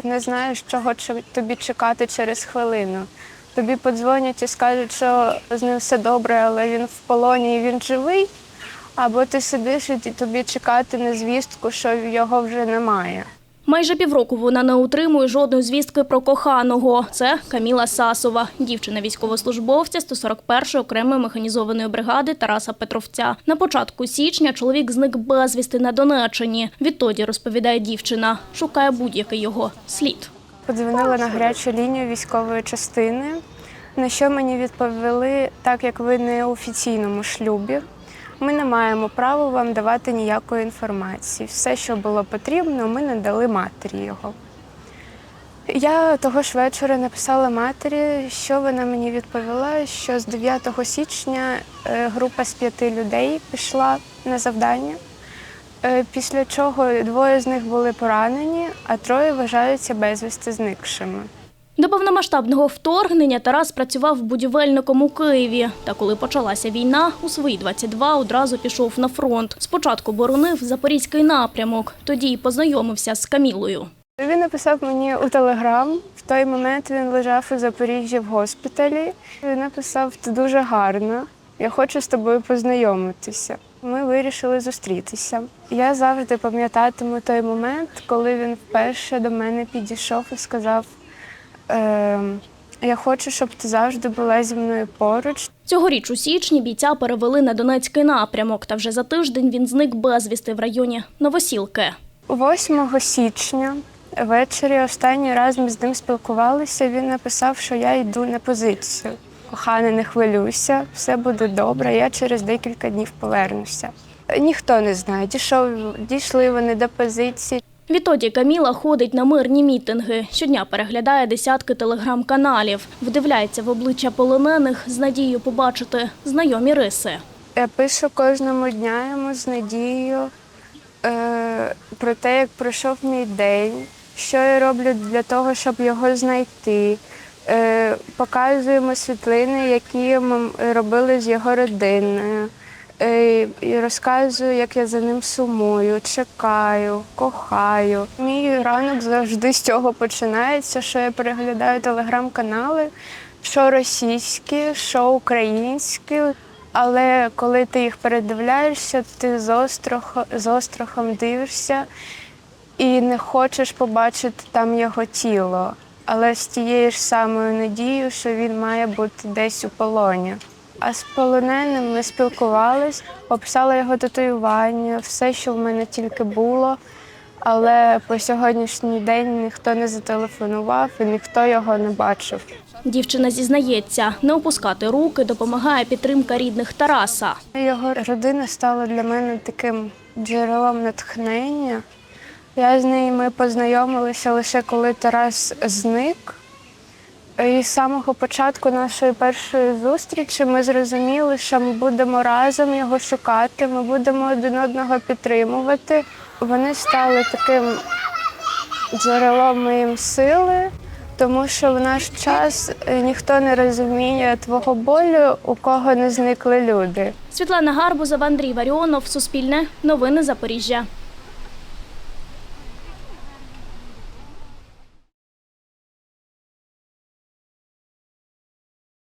ти не знаєш, чого тобі чекати через хвилину. Тобі подзвонять і скажуть, що з ним все добре, але він в полоні і він живий. Або ти сидиш і тобі чекати на звістку, що його вже немає. Майже півроку вона не отримує жодної звістки про коханого. Це Каміла Сасова, дівчина військовослужбовця 141-ї окремої механізованої бригади Тараса Петровця. На початку січня чоловік зник безвісти на Донеччині. Відтоді розповідає дівчина, шукає будь-який його слід. Подзвонила на гарячу лінію військової частини, на що мені відповіли, так як ви не у офіційному шлюбі, ми не маємо права вам давати ніякої інформації. Все, що було потрібно, ми надали матері його. Я того ж вечора написала матері, що вона мені відповіла, що з 9 січня е, група з п'яти людей пішла на завдання. Е, Після чого двоє з них були поранені, а троє вважаються безвісти зникшими. До повномасштабного вторгнення Тарас працював будівельником у Києві. Та коли почалася війна, у свої 22 одразу пішов на фронт. Спочатку боронив Запорізький напрямок, тоді й познайомився з Камілою. Він написав мені у телеграм. В той момент він лежав у Запоріжжі в госпіталі. Він написав: Ти дуже гарна. Я хочу з тобою познайомитися. Ми вирішили зустрітися. Я завжди пам'ятатиму той момент, коли він вперше до мене підійшов і сказав: ем, Я хочу, щоб ти завжди була зі мною поруч. Цьогоріч у січні бійця перевели на Донецький напрямок, та вже за тиждень він зник безвісти в районі Новосілки. 8 січня ввечері останній раз ми з ним спілкувалися. Він написав, що я йду на позицію. Коханий, не хвилюйся, все буде добре. Я через декілька днів повернуся. Ніхто не знає, дійшов, дійшли вони до позиції. Відтоді Каміла ходить на мирні мітинги. Щодня переглядає десятки телеграм-каналів, вдивляється в обличчя полонених з надією побачити знайомі риси. Я пишу кожному дня йому з надією е, про те, як пройшов мій день, що я роблю для того, щоб його знайти. Е, показуємо світлини, які ми робили з його родиною. Е, і розказую, як я за ним сумую, чекаю, кохаю. Мій ранок завжди з цього починається, що я переглядаю телеграм-канали, що російські, що українські. Але коли ти їх передивляєшся, ти з, острох, з острахом дивишся і не хочеш побачити там його тіло, але з тією ж самою надією, що він має бути десь у полоні. А з полоненим ми спілкувались, описала його татуювання, все, що в мене тільки було. Але по сьогоднішній день ніхто не зателефонував і ніхто його не бачив. Дівчина зізнається, не опускати руки допомагає підтримка рідних Тараса. Його родина стала для мене таким джерелом натхнення. Я з нею ми познайомилися лише коли Тарас зник. І з самого початку нашої першої зустрічі ми зрозуміли, що ми будемо разом його шукати, ми будемо один одного підтримувати. Вони стали таким джерелом моїм сили, тому що в наш час е, ніхто не розуміє твого болю, у кого не зникли люди. Світлана Гарбузова, Андрій Варіонов, Суспільне, Новини Запоріжжя.